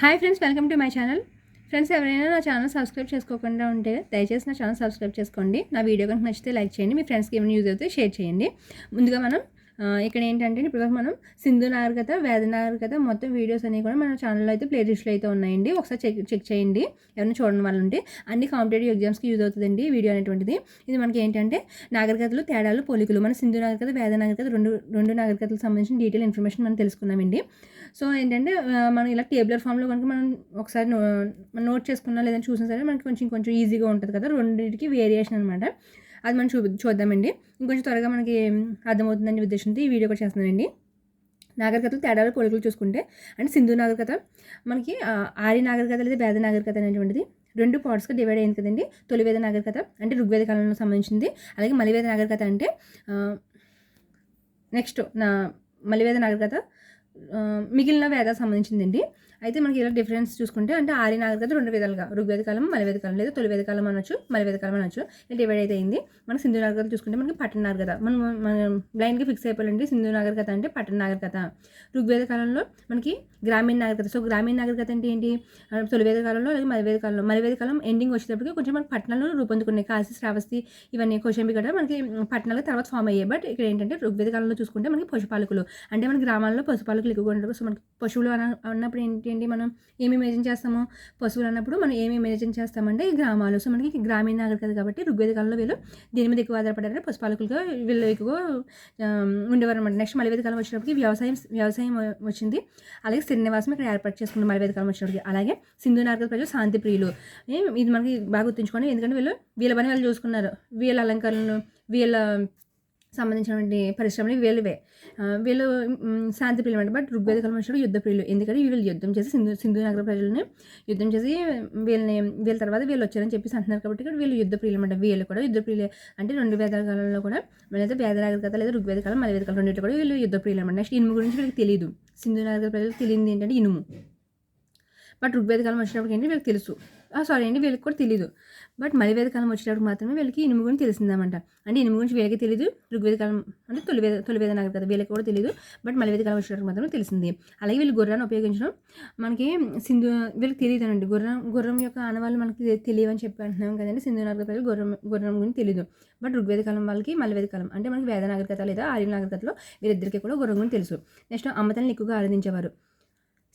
Hi friends welcome to my channel friends ఎవరైనా నా channel subscribe చేసుకోకుండా ఉంటే దయచేసి నా ఛానల్ సబ్స్క్రైబ్ చేసుకోండి. నా వీడియో కనుక నచ్చితే లైక్ చేయండి. మీ ఫ్రెండ్స్కి ఏమైనా యూజ్ అవుతే షేర్ చేయండి. ముందుగా మనం ఇక్కడ ఏంటంటే ఇప్పుడు మనం సింధు నాగరికత వేద నాగరికత మొత్తం వీడియోస్ అనేవి కూడా మన ఛానల్లో అయితే ప్లే లిస్ట్లో అయితే ఉన్నాయండి. ఒకసారి చెక్ చెక్ చేయండి. ఎవరైనా చూడడం వల్ల ఉంటే అన్ని కాంపిటేటివ్ ఎగ్జామ్స్కి యూజ్ అవుతుందండి వీడియో అనేటువంటిది. ఇది మనకి ఏంటంటే నాగరికతలు తేడాలు పోలికలు. మన సింధు నాగరికత వేద నాగరికత రెండు రెండు నాగరికతలకు సంబంధించిన డీటెయిల్ ఇన్ఫర్మేషన్ మనం తెలుసుకున్నామండి. సో ఏంటంటే మనం ఇలా టేబులర్ ఫామ్లో కనుక మనం ఒకసారి నో నోట్ చేసుకున్నా లేదని చూసినా సరే మనకి కొంచెం కొంచెం ఈజీగా ఉంటుంది కదా. రెండింటికి వేరియేషన్ అనమాట అది మనం చూ చూద్దామండి. ఇంకొంచెం త్వరగా మనకి అర్థమవుతుందని ఉద్దేశంతో ఈ వీడియో కూడా చేస్తున్నానండి. నాగరికతలు తేడాలు పోలికలు చూసుకుంటే అంటే సింధు నాగరికత మనకి ఆర్య నాగరికత లేదా వేద నాగరికత అనేటువంటిది రెండు పార్ట్స్గా డివైడ్ అయింది కదండి. తొలివేద నాగరికత అంటే ఋగ్వేద కాలంలో సంబంధించింది. అలాగే మలివేద నాగరికత అంటే నెక్స్ట్ నా మలివేద నాగరికత మిగిలిన వేదాలకు సంబంధించిందండి. అయితే మనకి ఇలా డిఫరెన్స్ చూసుకుంటే అంటే ఆర్య నాగరికత రెండు విధాలుగా ఋగ్వేద కాలం మలివేద కాలం లేదా తొలివేద కాలం అనొచ్చు మలివేద కాలం అనొచ్చు. ఇలా డివైడ్ అయితే అయింది. మనకి సింధు నాగరికత చూసుకుంటే మనకి పట్టణ నాగరికత. మనం మనం బ్లైండ్గా ఫిక్స్ అయిపోయాలండి. సింధు నాగరికత అంటే పట్టణ నాగరికత. ఋగ్వేద కాలంలో మనకి గ్రామీణ నాగరికత. సో గ్రామీణ నాగరికత అంటే ఏంటి? తొలి తొలివేద కాలంలో లేదా మలవేద కాలంలో మలవేద కాలం ఎండింగ్ వచ్చేటప్పటికి కొంచెం మనకి పట్టణాలు రూపొందుకున్నాయి. కాశీ శ్రావస్తి ఇవన్నీ కోశంబి కూడా మనకి పట్టణాలు తర్వాత ఫామ్ అయ్యాయి. బట్ ఇక్కడ ఏంటంటే ఋగ్వేద కాలంలో చూసుకుంటే మనకి పశుపాలకులు. అంటే మన గ్రామాల్లో పశుపాలకులు ఎక్కువగా ఉంటారు సో మనకి పశువులు అన అన్నప్పుడు ఏంటంటే మనం ఏమి ఇమేజిన్ చేస్తామో? పశువులు అన్నప్పుడు మనం ఏమి ఇమేజిన్ చేస్తామంటే ఈ గ్రామాలు. సో మనకి గ్రామీణ నాగరికత కాబట్టి ఋగ్వేద కాలంలో వీళ్ళు దీని మీద ఎక్కువ ఆధారపడారు పశుపాలకులుగా వీళ్ళు ఎక్కువ ఉండేవారు అనమాట నెక్స్ట్ మలివేద కాలం వచ్చినప్పటికి వ్యవసాయం వ్యవసాయం వచ్చింది. అలాగే శ్రీనివాసం ఇక్కడ ఏర్పాటు చేసుకున్న మలివేద కాలం వచ్చినప్పటికి. అలాగే సింధు నాగరికత ప్రజలు శాంతి ప్రియులు. ఇది మనకి బాగా గుర్తుంచుకోండి. ఎందుకంటే వీళ్ళు వీళ్ళ పని వాళ్ళు చూసుకున్నారు. వీళ్ళ అలంకరణలు వీళ్ళ సంబంధించినటువంటి పరిశ్రమలు వీళ్ళవే. వీళ్ళు శాంతి ప్రియులు అంటే బట్ ఋగ్వేద కాలం వచ్చినప్పుడు యుద్ధ ప్రియులు. ఎందుకంటే వీళ్ళు యుద్ధం చేసి సింధు సింధు నగర ప్రజల్ని యుద్ధం చేసి వీళ్ళని వీళ్ళ తర్వాత వీళ్ళు వచ్చారని చెప్పేసి అంటున్నారు కాబట్టి ఇక్కడ వీళ్ళు యుద్ధ ప్రియులు అనమాట వీళ్ళు కూడా యుద్ధ ప్రియులే. అంటే రెండు వేద కాలంలో కూడా వీళ్ళైతే వేద నాగరికత లేదా ఋగ్వేద కాలం మలవేద కాలం రెండింటి కూడా వీళ్ళు యుద్ధ ప్రియులు అనమాట. నెక్స్ట్ ఇనుము గురించి వీళ్ళకి తెలియదు సింధు నగర ప్రజలకు తెలియదు ఏంటంటే ఇనుము. బట్ ఋగ్వేద కాలం వచ్చినప్పటికి వీళ్ళకి తెలుసు. సారీ అండి వీళ్ళకి కూడా తెలియదు బట్ మలివేద కాలం వచ్చేటప్పుడు మాత్రమే వీళ్ళకి ఇనుము గురించి తెలిసిందన్నమాట అంటే ఇనుము గురించి వీళ్ళకి తెలియదు ఋగ్వేద కాలం అంటే తొలివేద తొలివేద నాకు కదా వీళ్ళకి కూడా తెలియదు బట్ మలివేద కాలం వచ్చేటప్పుడు మాత్రమే తెలిసింది. అలాగే వీళ్ళు గుర్రాన్ని ఉపయోగించడం మనకి సింధు వీళ్ళకి తెలియదు గుర్రం గుర్రం యొక్క ఆనవాళ్ళు మనకి తెలియవని చెప్పి అంటున్నాం కదండి సింధు నాగరికతలు గుర్రం గుర్రం గురించి తెలియదు బట్ ఋగ్వేద కాలం వాళ్ళకి మలివేద కాలం అంటే మనకి వేద నాగరికత లేదా ఆర్య నాగరికతలో వీరిద్దరికీ కూడా గుర్రం గురించి తెలుసు. నెక్స్ట్ అమ్మతల్ని ఎక్కువగా ఆరాధించేవారు.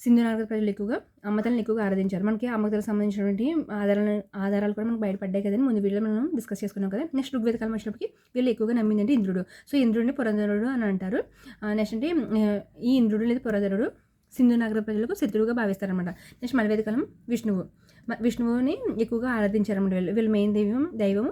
సింధు నాగరిక ప్రజలు ఎక్కువగా అమ్మతలను ఎక్కువగా ఆరాధించారు. మనకి అమ్మతలకు సంబంధించినటువంటి ఆధారాలు ఆధారాలు కూడా మనకు బయటపడ్డాయి కదండి. ముందు వీళ్ళు మనం డిస్కస్ చేసుకున్నాం కదా. నెక్స్ట్ ఋగ్వేద కాలం వచ్చినప్పటికి వీళ్ళు ఎక్కువగా నమ్మిందంటే ఇంద్రుడు. సో ఇంద్రుడిని పురంధరుడు అని అంటారు. నెక్స్ట్ అంటే ఈ ఇంద్రుడు లేదా పురంధరుడు సింధు నగర ప్రజలకు శత్రువుగా భావిస్తారనమాట నెక్స్ట్ మలవేద కాలం విష్ణువు. మ- విష్ణువుని ఎక్కువగా ఆరాధించారన్నమాట వీళ్ళు. వీళ్ళు మెయిన్ దైవం దైవం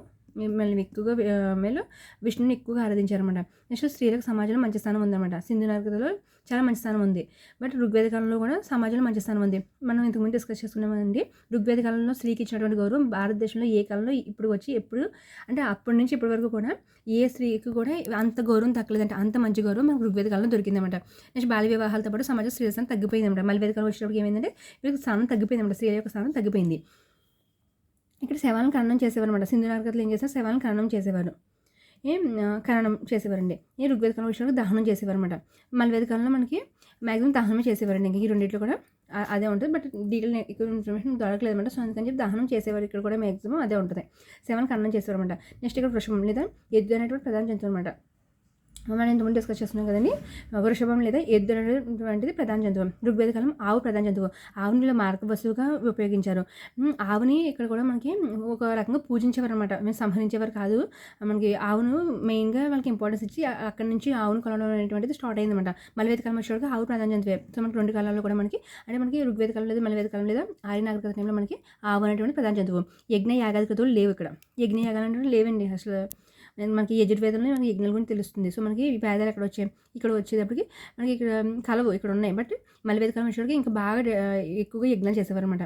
మళ్ళీ ఎక్కువగా ఆ, వీళ్ళు విష్ణుని ఎక్కువగా ఆరాధించారనమాట నెక్స్ట్ స్త్రీలకు సమాజంలో మంచి స్థానం ఉందన్నమాట. సింధు నాగరికతలో చాలా మంచి స్థానం ఉంది. బట్ ఋగ్వేద కాలంలో కూడా సమాజంలో మంచి స్థానం ఉంది. మనం ఇంతకుముందు డిస్కస్ చేసుకున్నామండి ఋగ్వేద కాలంలో స్త్రీకి ఇచ్చినటువంటి గౌరవం భారతదేశంలో ఏ కాలంలో ఇప్పుడు వచ్చి ఎప్పుడు అంటే అప్పటి నుంచి ఇప్పటి వరకు కూడా ఏ స్త్రీకి కూడా అంత గౌరవం తగ్గలేదంటే. అంత మంచి గౌరవం మనకు ఋగ్వేద కాలంలో దొరికిందన్నమాట. నెక్స్ట్ బాల్య వివాహాలతో పాటు సమాజం స్త్రీ స్థానం తగ్గిపోయిందన్నమాట. మళ్ళీ కాలం వచ్చినప్పుడు ఏమైందంటే వీళ్ళకి స్థానం తగ్గిపోయిందన్నమాట. స్త్రీల యొక్క స్థానం తగ్గిపోయింది. ఇక్కడ శవాలను ఖననం చేసేవారు అనమాట సింధు నాగరికతలు ఏం చేస్తారు శవాలను ఖననం చేసేవారు. ఏం ఖననం చేసేవారండి. ఈ ఋగ్వేద కాలం విషయంలో దహనం చేసేవారు అనమాట మలవేద కాలంలో మనకి మ్యాక్సిమం దహనమే చేసేవారండి. ఇంకా ఈ రెండింటిలో కూడా అదే ఉంటుంది. బట్ డీటెయిల్ ఎక్కువ ఇన్ఫర్మేషన్ దొరకలేదు అనమాట సో అందుకని చెప్పి దహనం చేసేవారు ఇక్కడ కూడా మ్యాక్సిమం అదే ఉంటుంది. శవాలను ఖననం చేసేవారు అనమాట నెక్స్ట్ ఇక్కడ వృషభం లేదా ఎద్దు అనేటువంటి ప్రధాన జంతువు అనమాట మనం ఇంతకుముందు డిస్కస్ చేస్తున్నాం కదండి. వృషభం లేదా ఎద్దు అనేటువంటిది ప్రధాన జంతువు. ఋగ్వేద కాలం ఆవు ప్రధాన జంతువు. ఆవుని మార్గ వస్తువుగా ఉపయోగించారు. ఆవుని ఇక్కడ కూడా మనకి ఒక రకంగా పూజించేవారు అనమాట మేము సంహరించేవారు కాదు. మనకి ఆవును మెయిన్గా వాళ్ళకి ఇంపార్టెన్స్ ఇచ్చి అక్కడ నుంచి ఆవును కొనడం అనేటువంటిది స్టార్ట్ అయిందన్నమాట. మలవేద కాలం వచ్చేవాడికి ఆవు ప్రధాన జంతువే. సో మనకి రెండు కాలాల్లో కూడా మనకి అంటే మనకి ఋగ్వేద కాలం లేదా మలవేద కాలం లేదా ఆర్య నాగరికత టైంలో మనకి ఆవు అనేటువంటి ప్రధాన జంతువు. యజ్ఞ యాగాది యాగాధికతులు లేవు ఇక్కడ. యజ్ఞ యాగాలు అనేటువంటి లేవండి అసలు. మనకి యజుర్వేదంలో మనకి యజ్ఞాల గురించి తెలుస్తుంది. సో మనకి ఈ వేదాలు ఎక్కడ వచ్చాయి? ఇక్కడ వచ్చేటప్పటికి మనకి ఇక్కడ కలవు ఇక్కడ ఉన్నాయి. బట్ మలివేద కాలం వచ్చేటికి ఇంకా బాగా ఎక్కువగా యజ్ఞాలు చేసేవారు అనమాట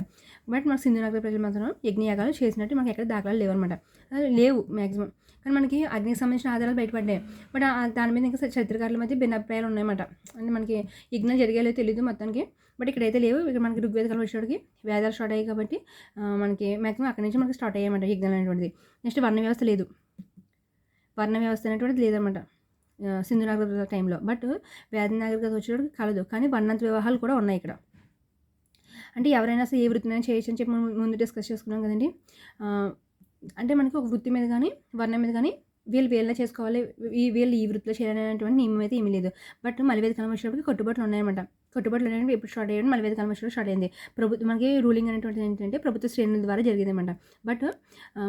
బట్ మనకి సింధు నగర ప్రజలు మాత్రం యజ్ఞయాగాలు చేసినట్టు మనకి ఎక్కడ దాఖలాలు లేవన్నమాట. అనమాట లేవు మ్యాక్సిమం కానీ మనకి అగ్నికి సంబంధించిన ఆధారాలు బయటపడ్డాయి. బట్ దాని మీద ఇంకా చరిత్రకారుల మధ్య భిన్నాభిప్రాయాలు ఉన్నాయన్నమాట. అంటే మనకి యజ్ఞాలు జరిగేలో తెలియదు మొత్తానికి. బట్ ఇక్కడైతే లేవు. ఇక్కడ మనకి ఋగ్వేద కాలం వచ్చేటికి వేదాలు స్టార్ట్ అయ్యాయి కాబట్టి మనకి మ్యాక్సిమం అక్కడి నుంచి మనకి స్టార్ట్ అయ్యాయన్నమాట యజ్ఞాలు అనేటువంటిది. నెక్స్ట్ వర్ణ వ్యవస్థ లేదు. వర్ణ వ్యవస్థ అనేటువంటిది లేదనమాట. సింధు నాగరికత టైంలో. బట్ వేద నాగరికత వచ్చేటప్పుడు కలదు. కానీ వర్ణంత వివాహాలు కూడా ఉన్నాయి ఇక్కడ. అంటే ఎవరైనా సరే ఏ వృత్తినైనా చేయొచ్చు అని చెప్పి మనం ముందు డిస్కస్ చేసుకున్నాం కదండి. అంటే మనకి ఒక వృత్తి మీద కానీ వర్ణం మీద కానీ వీళ్ళు వీళ్ళ చేసుకోవాలి. ఈ వీళ్ళు ఈ వృత్తిలో చేయాలనేటువంటి నియమం అయితే ఏమీ లేదు. బట్ మలివేది కాలం కట్టుబాట్లు ఉన్నాయన్నమాట. కట్టుబాట్లు అనేవి ఎప్పుడు స్టార్ట్ అయ్యాడు మలివేది కాలం స్టార్ట్ అయింది. ప్రభుత్వం మనకి రూలింగ్ అనేటువంటిది ఏంటంటే ప్రభుత్వ శ్రేణుల ద్వారా జరిగిందన్నమాట. బట్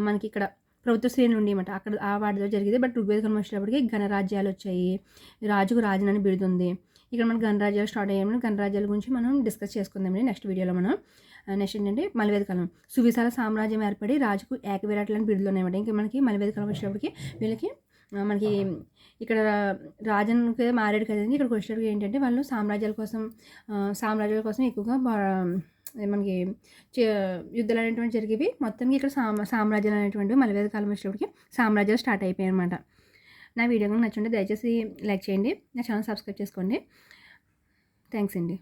మనకి ఇక్కడ ప్రభుత్వ శ్రేణులు ఉండేమాట అక్కడ ఆ వాటి ద్వారా జరిగేది. బట్ ఋగ్వేద కర్మ వచ్చేటప్పటికి గణరాజ్యాలు వచ్చాయి. రాజుకు రాజునని బిరుదుంది. ఇక్కడ మనం గణరాజ్యాలు స్టార్ట్ అయ్యామని గణరాజ్యాల గురించి మనం డిస్కస్ చేసుకుందామండి నెక్స్ట్ వీడియోలో మనం. నెక్స్ట్ ఏంటంటే మలవేద కాలం. సువిశాల సామ్రాజ్యం ఏర్పడి రాజుకు ఏకవిరాట్లని బిడుదలు ఉన్నాయన్నమాట. ఇంకా మనకి మలవేద కాలం వచ్చేటప్పటికి వీళ్ళకి మనకి ఇక్కడ రాజన్కి మారాడు కదండి ఇక్కడికి వచ్చేటప్పటికి ఏంటంటే వాళ్ళు సామ్రాజ్యాల కోసం సామ్రాజ్యాల కోసం ఎక్కువగా మనకి చే- యుద్ధాలు అనేటువంటి జరిగేవి. మొత్తానికి ఇక్కడ సామ్ సామ్రాజ్యాలు అనేటువంటివి మలవేద కాలం వచ్చేటప్పటికి సామ్రాజ్యాలు స్టార్ట్ అయిపోయాయి అనమాట నా వీడియో కనుక నచ్చుంటే దయచేసి లైక్ చేయండి. నా ఛానల్ సబ్స్క్రైబ్ చేసుకోండి. థ్యాంక్స్ అండి.